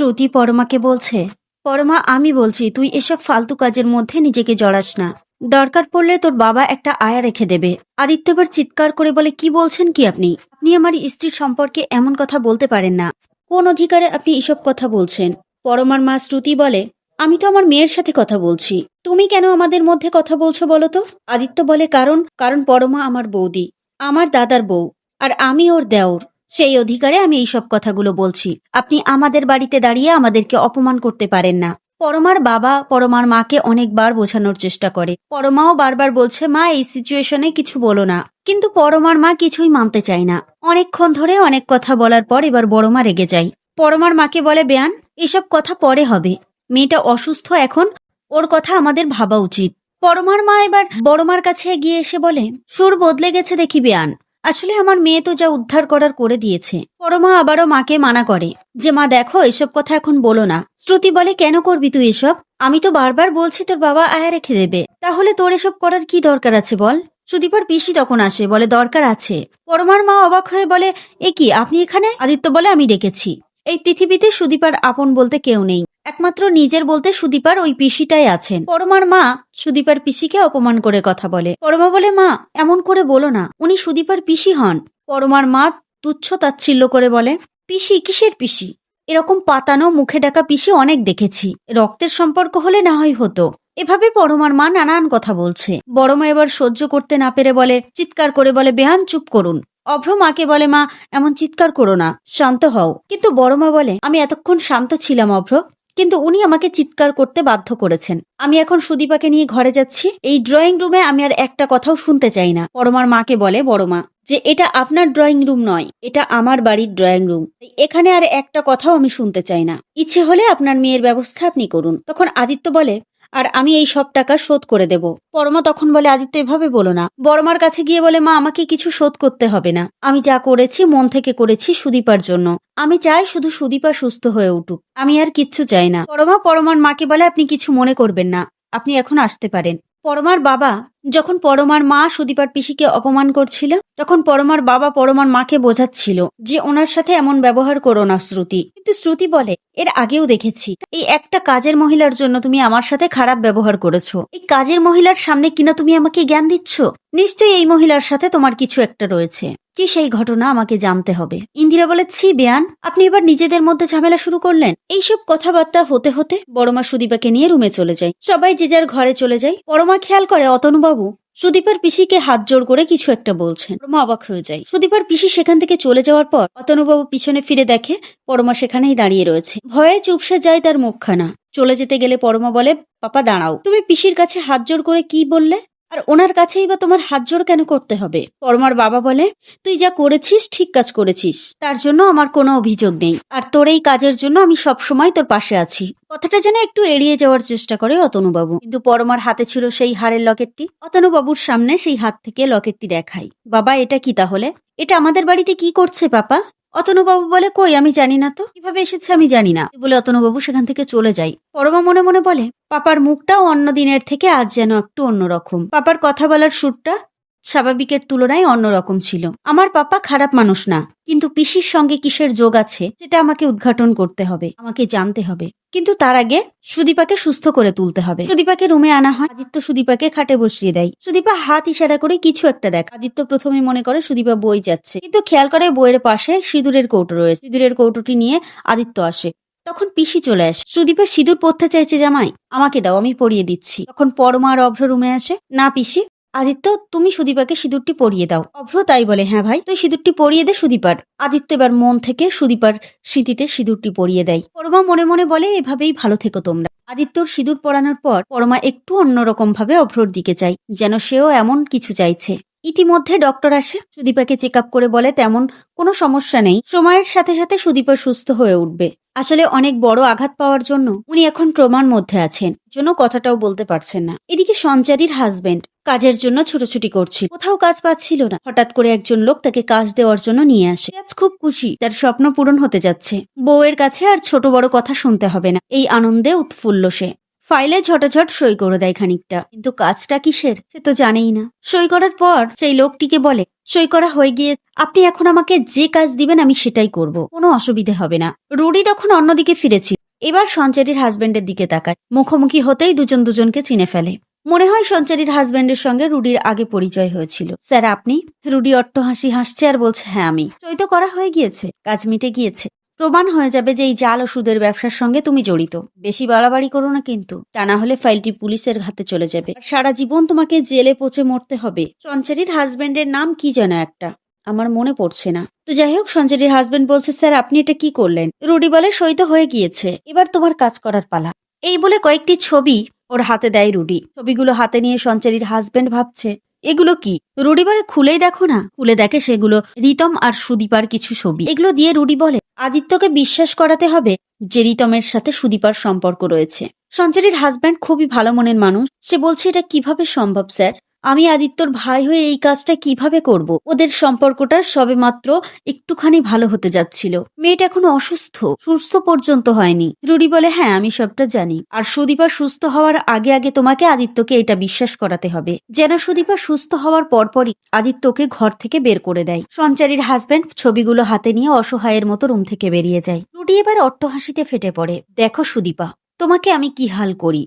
শ্রুতি পরমাকে বলছে, পরমা, আমি বলছি, তুই এসব ফালতু কাজের মধ্যে নিজেকে জড়াস না। দরকার পড়লে তোর বাবা একটা আয়া রেখে দেবে। আদিত্য এবার চিৎকার করে বলে, কি বলছেন কি আপনি? আপনি আমার স্ত্রীর সম্পর্কে এমন কথা বলতে পারেন না। কোন অধিকারে আপনি এসব কথা বলছেন? পরমার মা শ্রুতি বলে, আমি তো আমার মেয়ের সাথে কথা বলছি। তুমি কেন আমাদের মধ্যে কথা বলছো বলো তো? আদিত্য বলে, কারণ কারণ পরমা আমার বৌদি, আমার দাদার বউ, আর আমি ওর দেওর। সেই অধিকারে আমি এইসব কথাগুলো বলছি। আপনি আমাদের বাড়িতে দাঁড়িয়ে আমাদেরকে অপমান করতে পারেন না। পরমার বাবা পরমার মাকে অনেকবার বোঝানোর চেষ্টা করে। পরমাও বারবার বলছে, মা, এই সিচুয়েশনে কিছু বলো না। কিন্তু পরমার মা কিছুই মানতে চায় না। অনেকক্ষণ ধরে অনেক কথা বলার পর এবার বড়মা রেগে যায়। পরমার মাকে বলে, বেয়ান, এসব কথা পরে হবে। মেয়েটা অসুস্থ এখন, ওর কথা আমাদের ভাবা উচিত। পরমার মা এবার বড়মার কাছে এগিয়ে এসে বলে, সুর বদলে গেছে দেখি, বেয়ান। আসলে আমার মেয়ে তো যা উদ্ধার করার করে দিয়েছে। পরমা আবারও মাকে মানা করে। যে, মা, দেখো, এসব কথা এখন বলো না। শ্রুতি বলে, কেন করবি তুই এসব? আমি তো বারবার বলছি তোর বাবা আয়া রেখে দেবে। তাহলে তোর এসব করার কি দরকার আছে বল? সুদীপার পিসি তখন আসে, বলে, দরকার আছে। পরমার মা অবাক হয়ে বলে, এ কি, আপনি এখানে? আদিত্য বলে, আমি ডেকেছি। এই পৃথিবীতে সুদীপার আপন বলতে কেউ নেই। একমাত্র নিজের বলতে সুদীপার ওই পিসিটাই আছেন। পরমার মা সুদীপার পিসিকে অপমান করে কথা বলে। পরমা বলে, মা, এমন করে বলো না, উনি সুদীপার পিসি হন। পরমার মা তুচ্ছ তাচ্ছিল্য করে বলে, পিসি, কিসের পিসি? এরকম পাতানো, মুখে ডাকা পিসি অনেক দেখেছি। রক্তের সম্পর্ক হলে না হয় হতো। এভাবে পরমার মা নানান কথা বলছে। বড় মা এবার সহ্য করতে না পেরে বলে, চিৎকার করে বলে, বেহান, চুপ করুন। অভ্র মাকে বলে, মা, এমন চিৎকার করো না, শান্ত হও। কিন্তু বড় মা বলে, আমি এতক্ষণ শান্ত ছিলাম, অভ্র। কিন্তু উনি আমাকে চিৎকার করতে বাধ্য করেছেন। আমি এখন সুদীপাকে নিয়ে ঘরে যাচ্ছি। এই ড্রয়িং রুমে আমি আর একটা কথাও শুনতে চাই না। পরমার মাকে বলে বড় মা যে এটা আপনার ড্রয়িং রুম নয়, এটা আমার বাড়ির ড্রয়িং রুম। এখানে আর একটা কথাও আমি শুনতে চাই না। ইচ্ছে হলে আপনার মেয়ের ব্যবস্থা আপনি করুন। তখন আদিত্য বলে আর আমি এই সব টাকা শোধ করে দেব। পরমা তখন বলে, আদিত্য, এভাবে বলো না। বড়মার কাছে গিয়ে বলে, মা, আমাকে কিছু শোধ করতে হবে না। আমি যা করেছি, মন থেকে করেছি সুদীপার জন্য। আমি চাই শুধু সুদীপা সুস্থ হয়ে উঠুক। আমি আর কিচ্ছু চাই না। পরমা, পরমার মাকে বলে, আপনি কিছু মনে করবেন না। আপনি এখন আসতে পারেন। পরমার বাবা যখন পরমার মা সুদীপার পিসিকে অপমান করছিল, তখন পরমার বাবা পরমার মাকে বোঝাচ্ছিল যে ওনার সাথে এমন ব্যবহার করো না শ্রুতি। কিন্তু শ্রুতি বলে, এর আগেও দেখেছি। এই একটা কাজের মহিলার জন্য তুমি আমার সাথে খারাপ ব্যবহার করেছ। এই কাজের মহিলার সামনে কিনা তুমি আমাকে জ্ঞান দিচ্ছ? নিশ্চয়ই এই মহিলার সাথে তোমার কিছু একটা রয়েছে। কি সেই ঘটনা আমাকে জানতে হবে? ইন্দিরা বলে, ছি, বেয়ান, আপনি এবার নিজেদের মধ্যে ঝামেলা শুরু করলেন। এইসব কথাবার্তা হতে হতে বড়মা সুদীপাকে নিয়ে রুমে চলে যায়। সবাই যে যার ঘরে চলে যায়। বড়মা খেয়াল করে অতনুবাবু সুদীপার পিসিকে হাত জোর করে কিছু একটা বলছেন। পরমা অবাক হয়ে যায়। সুদীপার পিসি সেখান থেকে চলে যাওয়ার পর অতনুবাবু পিছনে ফিরে দেখে পরমা সেখানেই দাঁড়িয়ে রয়েছে। ভয়ে চুপসে যায় তার মুখখানা। চলে যেতে গেলে পরমা বলে, পাপা, দাঁড়াও। তুমি পিসির কাছে হাত জোর করে কি বললে? আর ওনার কাছেই বা তোমার হাত জোড় কেন করতে হবে? পরমার বাবা বলে, তুই যা করেছিস, ঠিক কাজ করেছিস। তার জন্য আমার কোনো অভিযোগ নেই। আর তোর এই কাজের জন্য আমি সব সময় তোর পাশে আছি। কথাটা যেন একটু এড়িয়ে যাওয়ার চেষ্টা করে অতনুবাবু। কিন্তু পরমার হাতে ছিল সেই হারের লকেটটি। অতনুবাবুর সামনে সেই হাত থেকে লকেটটি দেখাই। বাবা, এটা কি তাহলে? এটা আমাদের বাড়িতে কি করছে, পাপা? অতনুবাবু বলে, কই, আমি জানি না তো। কীভাবে এসেছে আমি জানি না। বলে অতনুবাবু সেখান থেকে চলে যাই পরমা মনে মনে বলে, পাপার মুখটাও অন্য দিনের থেকে আজ যেন একটু অন্যরকম। পাপার কথা বলার সুরটা স্বাভাবিকের তুলনায় অন্যরকম ছিল। আমার পাপা খারাপ মানুষ না, কিন্তু পিসির সঙ্গে কিসের যোগ আছে, সেটা আমাকে উদ্ঘাটন করতে হবে, আমাকে জানতে হবে। কিন্তু তার আগে সুদীপাকে সুস্থ করে তুলতে হবে। সুদীপাকে রুমে আনা হয়, আদিত্য সুদীপাকে খাটে বসিয়ে দেয়। সুদীপা হাত ইশারা করে কিছু একটা দেখ। আদিত্য প্রথমে মনে করে সুদীপা বই যাচ্ছে, কিন্তু খেয়াল করে বইয়ের পাশে সিঁদুরের কৌটো রয়েছে। সিঁদুরের কৌটোটি নিয়ে আদিত্য আসে। তখন পিসি চলে আসে, সুদীপা সিঁদুর পরতে চাইছে, জামাই, আমাকে দাও, আমি পরিয়ে দিচ্ছি। তখন পরমা আর অভ্র রুমে আসে, না, পিসি। আদিত্য, তুমি সুদীপাকে সিঁদুরটি পরিয়ে দাও। অভ্র তাই বলে হ্যাঁ ভাই, তুই সিঁদুরটি পরিয়ে দে সুদীপার। আদিত্য এবার মন থেকে সুদীপার স্মৃতিতে সিঁদুরটি পরিয়ে দেয়। পরমা মনে মনে বলে, এভাবেই ভালো থেকো তোমরা। আদিত্যর সিঁদুর পরানোর পর, পরমা একটু অন্যরকম ভাবে অভ্রর দিকে চাই যেন সেও এমন কিছু চাইছে। ইতিমধ্যে ডক্টর আসে, সুদীপাকে চেক করে বলে, তেমন কোনো সমস্যা নেই। সময়ের সাথে সাথে সুদীপা সুস্থ হয়ে উঠবে। আসলে অনেক বড় আঘাত পাওয়ার জন্য উনি এখন ট্রমার মধ্যে আছেন জন্য কথাটাও বলতে পারছেন না। এদিকে সঞ্চারীর হাজবেন্ড কাজের জন্য ছুটোছুটি করছিল। কোথাও কাজ পাচ্ছিল না। হঠাৎ করে একজন লোক তাকে কাজ দেওয়ার জন্য নিয়ে আসে। আজ খুব খুশি, তার স্বপ্ন পূরণ হতে যাচ্ছে। বউয়ের কাছে আর ছোট বড় কথা শুনতে হবে না। এই আনন্দে উৎফুল্ল সে। ফাইলে ঝটাঝট সই করে দেয় খানিকটা। কিন্তু কাজটা কিসের? সে তো জানেই না। সই করার পর সেই লোকটিকে বলে, সই করা হয়ে গিয়ে আপনি এখন আমাকে যে কাজ দিবেন আমি সেটাই করব। কোনো অসুবিধে হবে না। রুডি তখন অন্যদিকে ফিরেছিল। এবার সঞ্চারীর হাজবেন্ডের দিকে তাকায়। মুখোমুখি হতেই দুজন দুজনকে চিনে ফেলে। মনে হয় সঞ্চারীর হাজবেন্ডের সঙ্গে রুডির আগে পরিচয় হয়েছিল। স্যার, আপনি? রুডি অট্ট হাসি হাসছে আর বলছে হ্যাঁ আমি। সই তো করা হয়ে গিয়েছে। কাজ মিটে গিয়েছে। প্রমাণ হয়ে যাবে যে এই জাল ওষুধের ব্যবসার সঙ্গে তুমি জড়িত। বেশি বাড়াবাড়ি করো না কিন্তু। তা না হলে ফাইলটি পুলিশের হাতে চলে যাবে। সারা জীবন তোমাকে জেলে পচে মরতে হবে। সঞ্চারীর হাজবেন্ডের নাম কি যেন একটা? আমার মনে পড়ছে না। তো যাই হোক, সঞ্চারীর হাজবেন্ড বলছে, স্যার, আপনি এটা কি করলেন? রুডি বলে, সই তো হয়ে গিয়েছে। এবার তোমার কাজ করার পালা। এই বলে কয়েকটি ছবি ওর হাতে দেয় রুডি। ছবিগুলো হাতে নিয়ে সঞ্চারীর হাজবেন্ড ভাবছে এগুলো কি? রুডিবারে খুলেই দেখো না? খুলে দেখে সেগুলো রিতম আর সুদীপার কিছু ছবি। এগুলো দিয়ে রুডি বলে, আদিত্যকে বিশ্বাস করাতে হবে যে রিতমের সাথে সুদীপার সম্পর্ক রয়েছে। সঞ্চারীর হাজব্যান্ড খুবই ভালো মনের মানুষ। সে বলছে, এটা কীভাবে সম্ভব, স্যার? আমি আদিত্যর ভাই হয়ে এই কাজটা কীভাবে করব? ওদের সম্পর্কটা সবে মাত্র একটুখানি ভালো হতে যাচ্ছিল। মেয়েটা এখনও অসুস্থ, সুস্থ পর্যন্ত হয়নি। রুডি বলে হ্যাঁ আমি সবটা জানি। আর সুদীপা সুস্থ হওয়ার আগে আগে তোমাকে আদিত্যকে এটা বিশ্বাস করাতে হবে। যেন সুদীপা সুস্থ হওয়ার পরপরই আদিত্যকে ঘর থেকে বের করে দেয়। সঞ্চারীর হাজব্যান্ড ছবিগুলো হাতে নিয়ে অসহায়ের মতো রুম থেকে বেরিয়ে যায়। রুডি এবার অট্টহাসিতে ফেটে পড়ে। দেখো সুদীপা, তোমাকে আমি কি হাল করি?